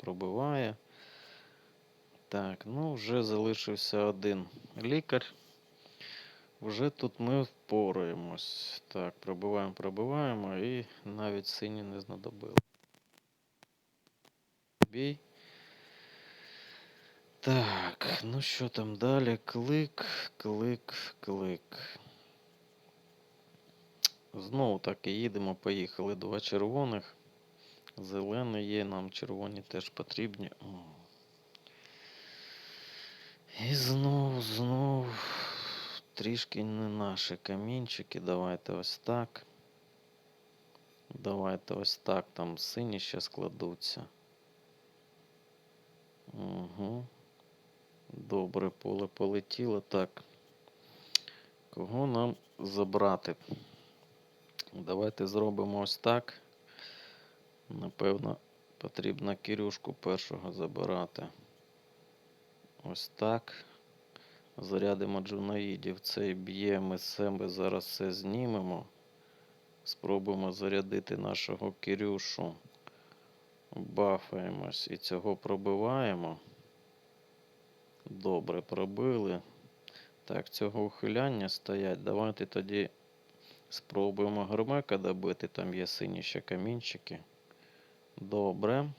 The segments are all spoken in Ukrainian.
пробиває. Так, ну вже залишився один лікар. Вже тут ми впораємось. Так, пробиваємо, пробиваємо і навіть сині не знадобили. Бій. Так, ну що там далі? Клик, клик, клик. Знову так і їдемо, поїхали. Два червоних. Зелений є, нам червоні теж потрібні. І знов, знов трішки не наші камінчики. Давайте ось так. Давайте ось так. Там сині ще складуться. Угу. Добре, поле полетіло. Так. Кого нам забрати? Давайте зробимо ось так. Напевно, потрібно Кирюшку першого забирати. Ось так. Зарядимо джунаїдів. Цей б'є, ми з себе зараз все знімемо. Спробуємо зарядити нашого Кирюшу. Бафаємось і цього пробиваємо. Добре, пробили. Так, цього ухиляння стоять. Давайте тоді спробуємо громека добити. Там є сині ще камінчики. Добре.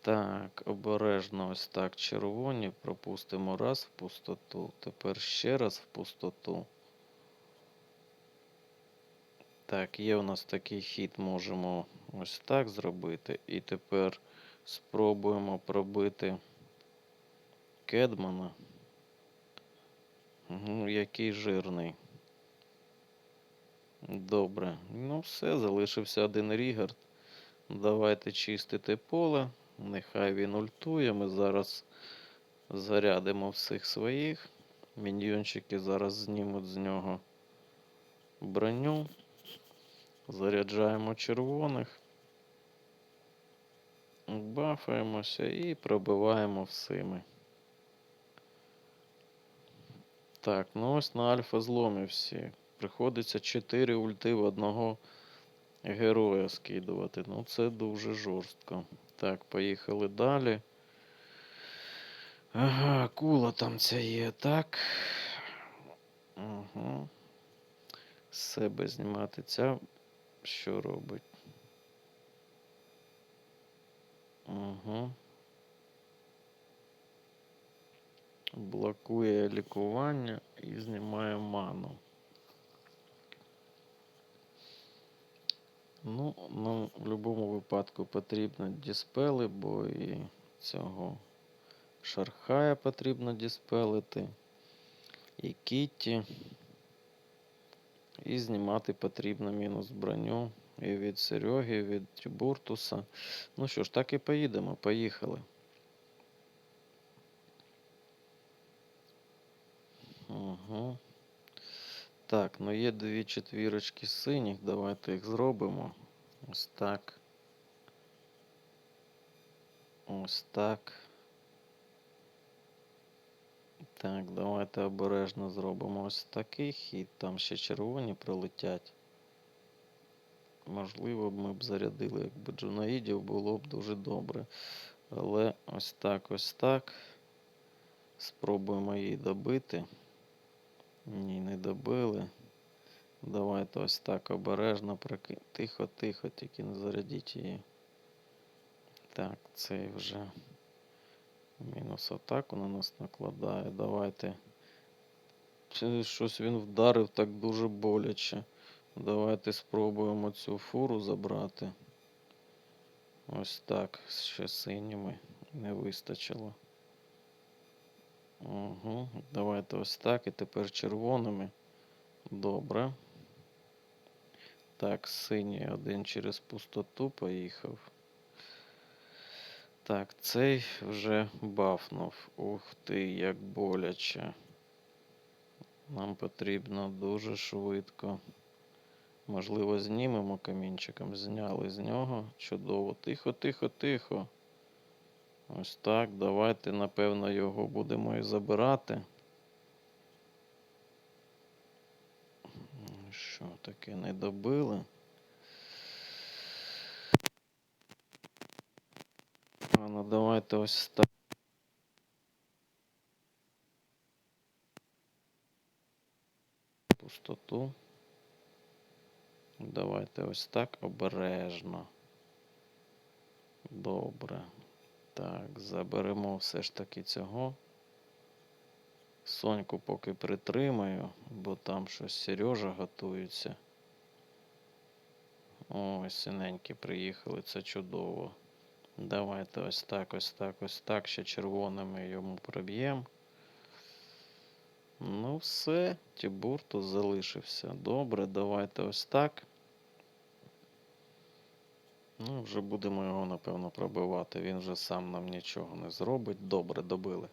Так, обережно ось так червоні. Пропустимо раз в пустоту. Тепер ще раз в пустоту. Так, є у нас такий хід, можемо ось так зробити. І тепер спробуємо пробити Кедмана. Ну, який жирний. Добре. Ну, все, залишився один Рігард. Давайте чистити поле. Нехай він ультує. Ми зараз зарядимо всіх своїх. Міньйончики зараз знімуть з нього броню. Заряджаємо червоних. Бафаємося і пробиваємо всіми. Так, ну ось на альфа зломі всі. Приходиться 4 ульти в одного героя скидувати. Ну це дуже жорстко. Так, поїхали далі. Ага, кула там ця є, так. Угу. З себе знімати ця. Що робить? Угу. Блокує лікування і знімає ману. Ну, нам в будь-якому випадку потрібно діспели, бо і цього шархая потрібно діспелити, і кітті. І знімати потрібно мінус броню і від Сереги, і від Тюбуртуса. Ну що ж, так і поїдемо. Поїхали. Угу. Так, ну є дві четвірочки синіх. Давайте їх зробимо. Ось так. Ось так. Так, давайте обережно зробимо ось такий хід. Там ще червоні прилетять. Можливо, ми б зарядили, якби джунаїдів було б дуже добре. Але ось так, ось так. Спробуємо її добити. Ні, не добили. Давайте ось так обережно проки... Тихо, тихо, тільки не зарядіть її. Так, цей вже мінус атаку на нас накладає. Давайте. Чи щось він вдарив так дуже боляче. Давайте спробуємо цю фуру забрати. Ось так, ще синіми не вистачило. Угу. Давайте ось так. І тепер червоними. Добре. Так, синій один через пустоту поїхав. Так, цей вже бафнув. Ух ти, як боляче. Нам потрібно дуже швидко. Можливо, знімемо камінчиком. Зняли з нього. Чудово. Тихо, тихо, тихо. Ось так. Давайте, напевно, його будемо і забирати. Що таке не добили? Ну, давайте ось так. Пустоту. Давайте ось так обережно. Добре. Так, заберемо все ж таки цього. Соньку поки притримаю, бо там щось Сережа готується. Ой, синенькі приїхали, це чудово. Давайте ось так, ось так, ось так. Ще червоними йому проб'ємо. Ну, все, Тібур тут залишився. Добре, давайте ось так. Ну, вже будемо його, напевно, пробивати. Він вже сам нам нічого не зробить. Добре, добили.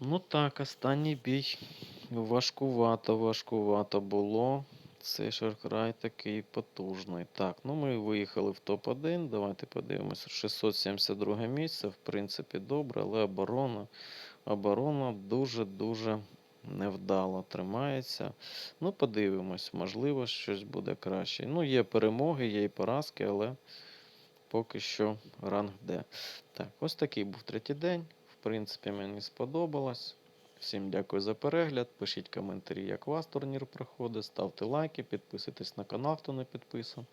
Ну так, останній бій. Важкувато, важкувато було. Цей шаркрай такий потужний. Так, ну ми виїхали в топ-1. Давайте подивимося. 672 місце. В принципі, добре, але оборона. Оборона дуже-дуже невдало тримається. Ну, подивимось, можливо, щось буде краще. Ну, є перемоги, є і поразки, але поки що ранг Д. Так, ось такий був третій день. В принципі, мені сподобалось. Всім дякую за перегляд. Пишіть коментарі, як у вас турнір проходить. Ставте лайки, підписуйтесь на канал, хто не підписан.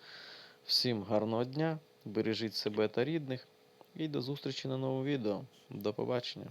Всім гарного дня, бережіть себе та рідних. І до зустрічі на новому відео. До побачення.